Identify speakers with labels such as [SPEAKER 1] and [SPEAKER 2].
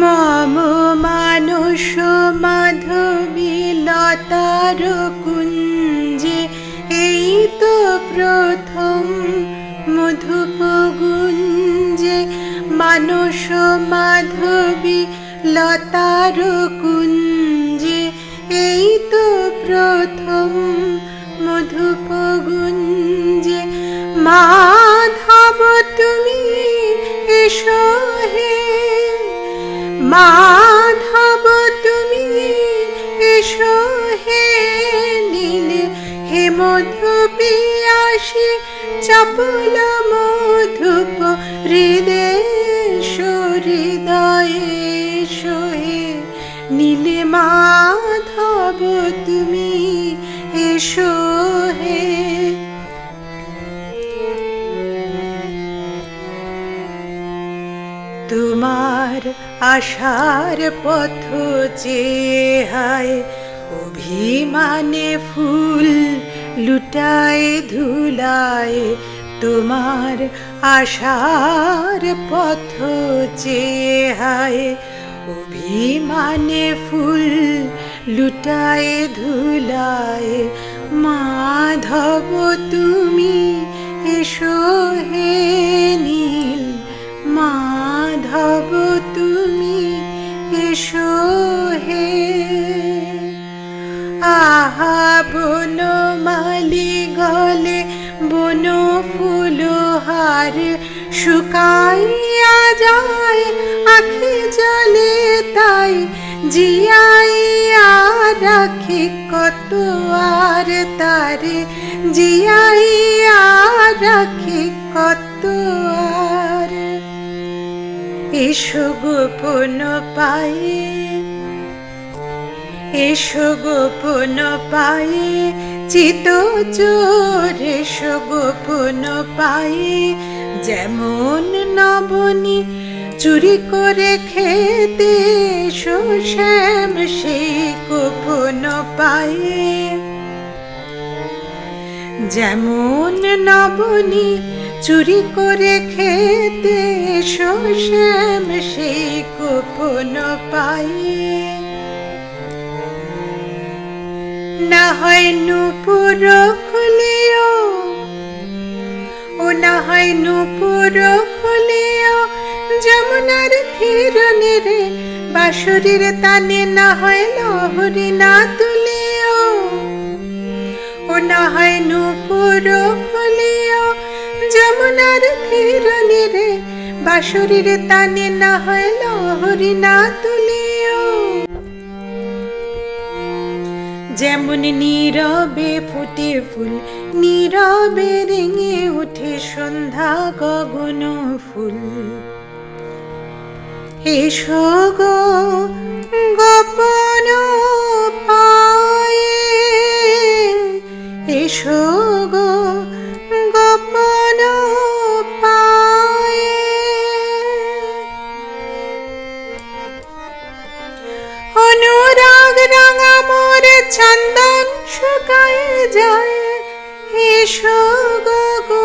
[SPEAKER 1] মম মানুষ মাধবীলতার কুঞ্জে, এই তো প্রথম মধুপগুঞ্জে মানুষ মাধবী লতার কুঞ্জে, এই তো প্রথম মধুপগুঞ্জে মা হে নীল, হে মধুপি আসি চপল মধুপ হৃদয় হৃদয়ে হে নীলে মাধব, তুমি এসো হে। তোমার আশার পথ চেহায় অভিমানে ফুল লুটায়, ধুলায় তোমার আশার পথ চেহায়। অভিমানে ফুল লুটায়, ধুলায়, মাধব তুমি এসো হে নীল, মাধব তুমি এসো হে আহা বন মালি গলে, বন ফুলহার শুকাইয়া যায়, আখি জলে তাই। জিয়াইয়া রাখি কত আর তারে। জিয়াইয়া রাখি কত আর। এসো গোপন পায়ে এসো গোপন পায়ে, চিত চোর, এসো গোপন পায়ে। যেমন নবনী চুরি করে খেতে, এসো শ্যাম সেই গোপন পায়ে। যেমন নবনী চুরি করে খেতে, এসো শ্যাম সেই গোপন পায়ে। না হয় নুপুর খুলিও, ও না হয় নুপুর খুলিও, যমুনার ধীরনে রে বাঁশুরির তানে না হয় লহরি না তুলিও, ও না হয় নুপুর খুলিও, যমুনার ধীরনে রে বাঁশুরির তানে না হয় লহরি না তুলিও। যেমন নীরবে ফুটে ফুল, নীরবে রেঙে ওঠে সন্ধ্যা গগন ফুল। এসো গো গোপন পায়ে, এসো গো গোপন পায়ে। মোর চন্দন শুকায় যায়। গো গো